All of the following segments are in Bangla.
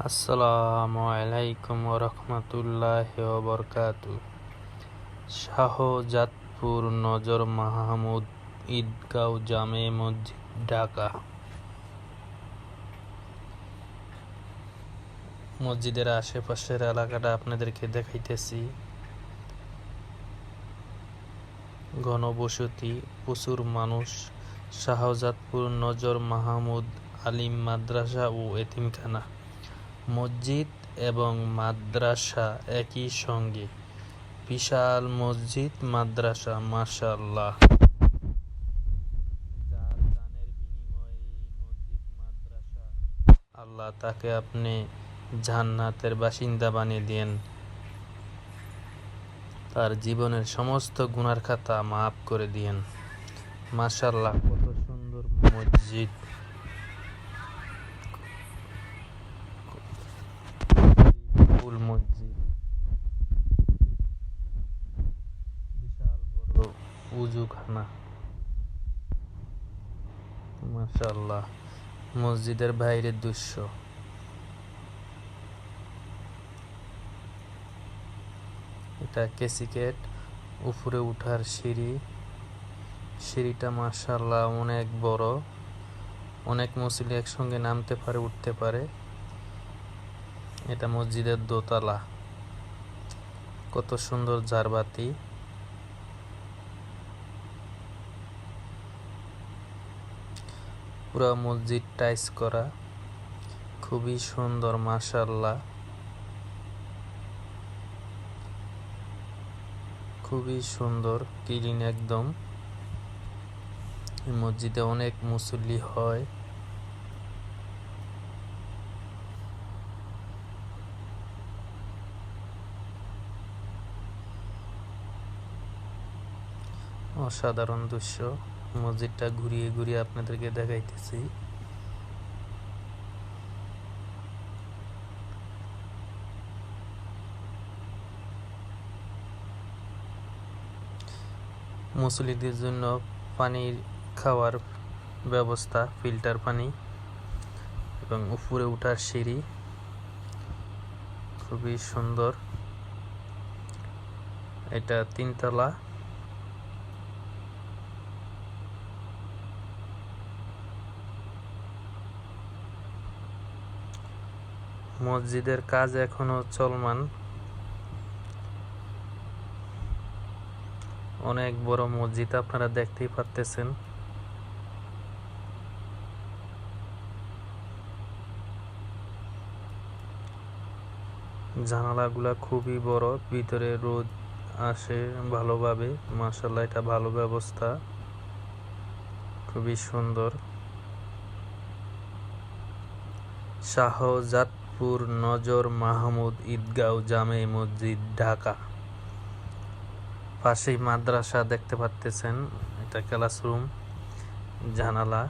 আসসালামু আলাইকুম রহমতুল্লাহ বরকাত শাহজাদপুর নজর মাহমুদ ঈদগাঁও জামে মসজিদ, ঢাকা। মসজিদের আশেপাশের এলাকাটা আপনাদেরকে দেখাইতেছি। ঘনবসতি, প্রচুর মানুষ। শাহজাদপুর নজর মাহমুদ আলিম মাদ্রাসা ও এতিমখানা। মসজিদ এবং মাদ্রাসা একই সঙ্গে। বিশাল মসজিদ, মাদ্রাসা মাশাল্লাহ মসজিদ, মাদ্রাসা আল্লাহ তাকে আপনি জান্নাতের বাসিন্দা বানিয়ে দেন তার জীবনের সমস্ত গুনার খাতা মাফ করে দিয়েন। মাশাল্লাহ কত সুন্দর মসজিদ। বিশাল বড় উজুখানা মাশাল্লাহ মসজিদের বাইরের দৃশ্য। এটা কেসিকেট, উপরে উঠার সিঁড়ি। সিঁড়িটা মাশাল্লাহ অনেক বড়। অনেক মুসলি একসঙ্গে নামতে পারে, উঠতে পারে। এটা মসজিদের দোতলা। কত সুন্দর ঝাড়বাতি পুরো মসজিদ টাইস করা, খুবই সুন্দর মাশাল্লাহ খুবই সুন্দর, ক্লিন একদম। মসজিদে অনেক মুসল্লি হয়। অসাধারণ দৃশ্য। মসজিদটা ঘুরিয়ে ঘুরিয়ে আপনাদেরকে দেখাইতেছি। মুসলিদের জন্য পানির খাওয়ার ব্যবস্থা, ফিল্টার পানি এবং উপরে ওঠার সিঁড়ি খুবই সুন্দর। এটা তিনতলা। মসজিদের কাজ এখনও চলমান। অনেক বড় মসজিদ আপনারা দেখতেই পারতেছেন। জানালাগুলা খুবই বড়, ভিতরে রোদ আসে ভালোভাবে। মাসাল্লাহ এটা ভালো ব্যবস্থা। খুবই সুন্দর। শাহজাদপুর নজর মাহমুদ ঈদগাঁও জামে মসজিদ, ঢাকা। পাশেই মাদ্রাসা দেখতে পাচ্তেছেন এটা ক্লাসরুম জানালা।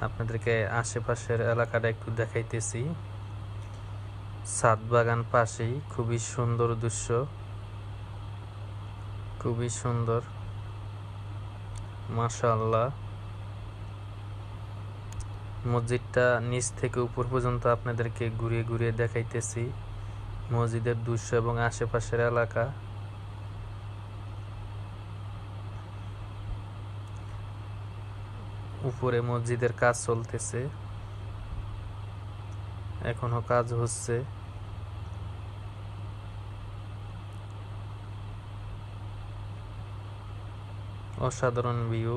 আপনাদেরকে আশেপাশের এলাকাটা একটু দেখাইতেছি। সাত বাগান পাশেই, খুবই সুন্দর দৃশ্য। খুবই সুন্দর। মাশাআল্লাহ। মসজিদটা নিচ থেকে উপর পর্যন্ত আপনাদেরকে ঘুরিয়ে ঘুরিয়ে দেখাইতেছি। মসজিদের দৃশ্য এবং আশেপাশের এলাকা। উপরে মসজিদের কাজ চলতেছে। এখনও কাজ হচ্ছে। অসাধারণ ভিউ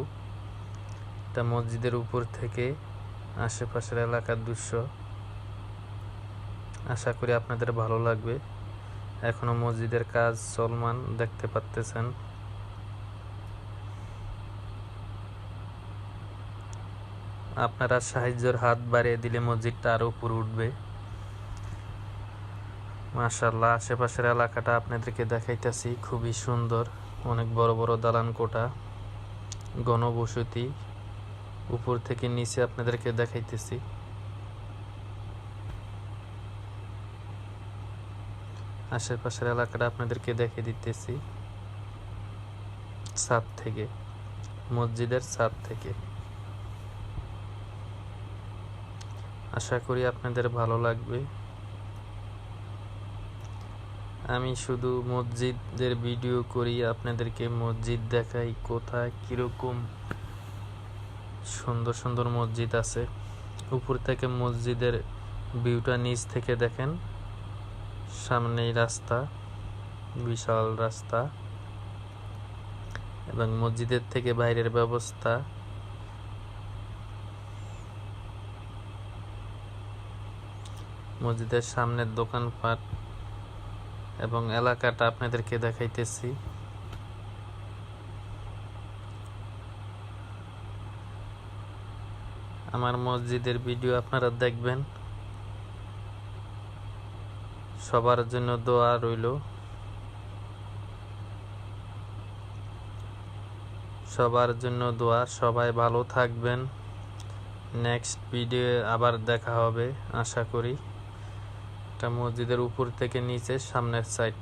এটা মসজিদের উপর থেকে আশেপাশের এলাকার দৃশ্য। আশা করি আপনাদের ভালো লাগবে। এখনও মসজিদের কাজ চলমান দেখতে পাচ্তেছেন আপনারা সাহায্যের হাত বাড়িয়ে দিলে মসজিদটা আরও উপরে উঠবে। মাশাল্লাহ আশেপাশের এলাকাটা আপনাদেরকে দেখাইতেছি। খুবই সুন্দর, অনেক বড় বড় দালান কোটা গণবসতি উপর থেকে নিচে আপনাদেরকে দেখাইতেছি। আশেপাশের এলাকাটা আপনাদেরকে দেখে দিতেছি। ছাদ থেকে, মসজিদের ছাদ থেকে। আশা করি আপনাদের ভালো লাগবে। আমি শুধু মসজিদের ভিডিও করি, আপনাদেরকে মসজিদ দেখাই কোথায়, কীরকম সুন্দর সুন্দর মসজিদ আছে। উপর থেকে মসজিদের ভিউটা নিচ থেকে দেখেন। সামনেই রাস্তা, বিশাল রাস্তা এবং মসজিদের থেকে বাইরের ব্যবস্থা। মসজিদের সামনের দোকানপাট এবং এলাকাটা আপনাদেরকে দেখাইতেছি। আমার মসজিদের ভিডিও আপনারা দেখবেন। সবার জন্য দোয়া রইল। সবার জন্য দোয়া, সবাই ভালো থাকবেন। নেক্সট ভিডিও আবার দেখা হবে, আশা করি। এটা মসজিদের উপর থেকে নিচে, সামনের সাইড।